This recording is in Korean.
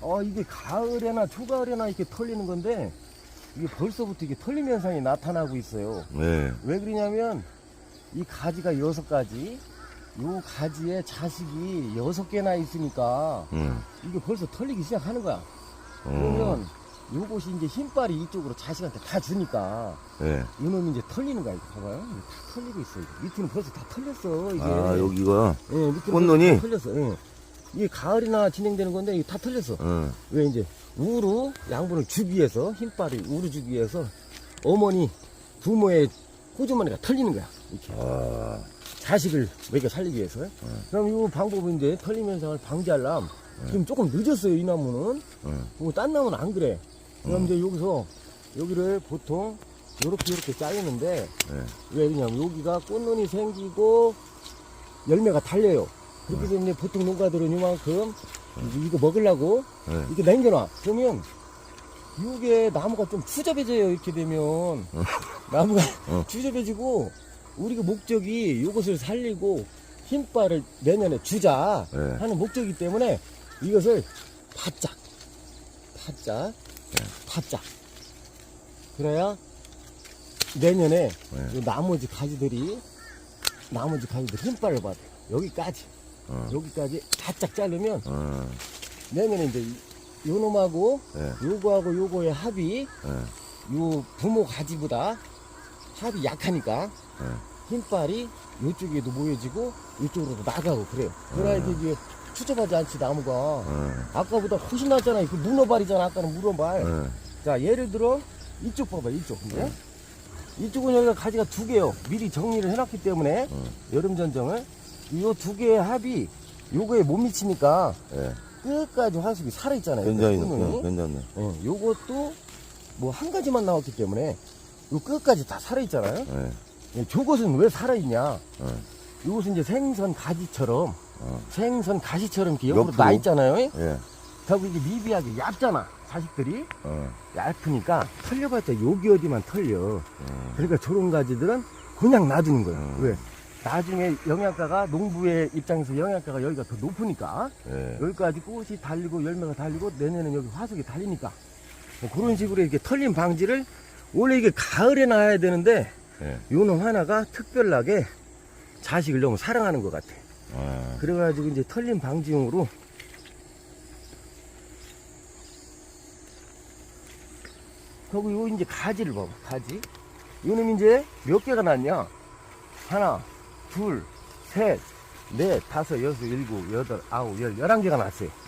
어, 이게 가을에나 초가을에나 이렇게 털리는 건데, 이게 벌써부터 이게 털림 현상이 나타나고 있어요. 네. 왜 그러냐면, 이 가지가 여섯 가지, 요 가지에 자식이 여섯 개나 있으니까, 음. 이게 벌써 털리기 시작하는 거야. 어. 그러면, 요것이 이제 힘빨이 이쪽으로 자식한테 다 주니까, 네. 이놈이 이제 털리는 거야. 이거 봐봐요. 이거 다 털리고 있어. 이거. 밑에는 벌써 다 털렸어. 이게. 아, 여기가, 예, 밑에는 꽃눈이? 벌써 다 털렸어. 예. 이게 가을이나 진행되는 건데 이게 다 털렸어. 어. 왜 이제 우루 양분을 주기 위해서 힘빨이 우루 주기 위해서 어머니 부모의 호주머니가 털리는 거야. 이렇게 아, 자식을 먹여 살리기 위해서. 그럼 이 방법은 이제 털림 현상을 방지하려면 지금 조금 늦었어요. 이 나무는. 어. 뭐딴 나무는 안 그래. 그럼 이제 여기서 여기를 보통 요렇게 요렇게 짜이는데 네. 왜 그러냐면 여기가 꽃눈이 생기고 열매가 달려요. 그렇기 네. 때문에 보통 농가들은 이만큼 이제 이거 먹으려고 네. 이렇게 남겨놔. 그러면 이게 나무가 좀 추접해져요. 이렇게 되면 나무가 어. 추접해지고 우리가 목적이 이것을 살리고 힘빨을 내년에 주자 네. 하는 목적이기 때문에 이것을 바짝 바짝 네. 바짝 그래야 내년에 네. 이 나머지 가지들이 나머지 가지들 힘빨을 받아 여기까지 어. 여기까지 바짝 자르면 어. 내년에 이제 이- 요 놈하고 네. 요거하고 요거의 합이 네. 요 부모 가지보다 합이 약하니까 네. 힘빨이 요쪽에도 모여지고 이쪽으로도 나가고 그래요. 그래야지 이게 추접하지 않지 나무가. 어. 아까보다 훨씬 낫잖아요. 그 문어발이잖아. 아까는 문어발. 네. 자 예를 들어 이쪽 봐봐 이쪽. 근데 이쪽은 여기가 가지가 두 개요. 미리 정리를 해놨기 때문에 어. 여름 전정을 이 두 개의 합이 요거에 못 미치니까 네. 끝까지 화숙이 살아있잖아요. 괜찮네. 네, 괜찮네. 어, 요것도 뭐 한 가지만 나왔기 때문에 요 끝까지 다 살아있잖아요. 네. 예, 저것은 왜 살아있냐? 어. 요것은 이제 생선 가지처럼 어. 생선 가시처럼 이렇게 옆으로 옆으로. 나 있잖아요. 예. 그리고 이게 미비하게 얇잖아. 자식들이 어. 얇으니까 털려봤자 여기 어디만 털려. 어. 그러니까 저런 가지들은 그냥 놔두는 거예요. 음. 왜? 나중에 영양가가 농부의 입장에서 영양가가 여기가 더 높으니까 예. 여기까지 꽃이 달리고 열매가 달리고 내년엔 여기 화석이 달리니까 뭐 그런 식으로 이렇게 털림 방지를 원래 이게 가을에 놔야 되는데 예. 요놈 하나가 특별하게 자식을 너무 사랑하는 것 같아. 아. 그래가지고 이제 털림 방지용으로 거기 요 이제 가지를 봐봐 가지 요놈 이제 몇 개가 났냐 하나 둘 셋 넷 다섯 여섯 일곱 여덟 아홉 열 열한 개가 났어요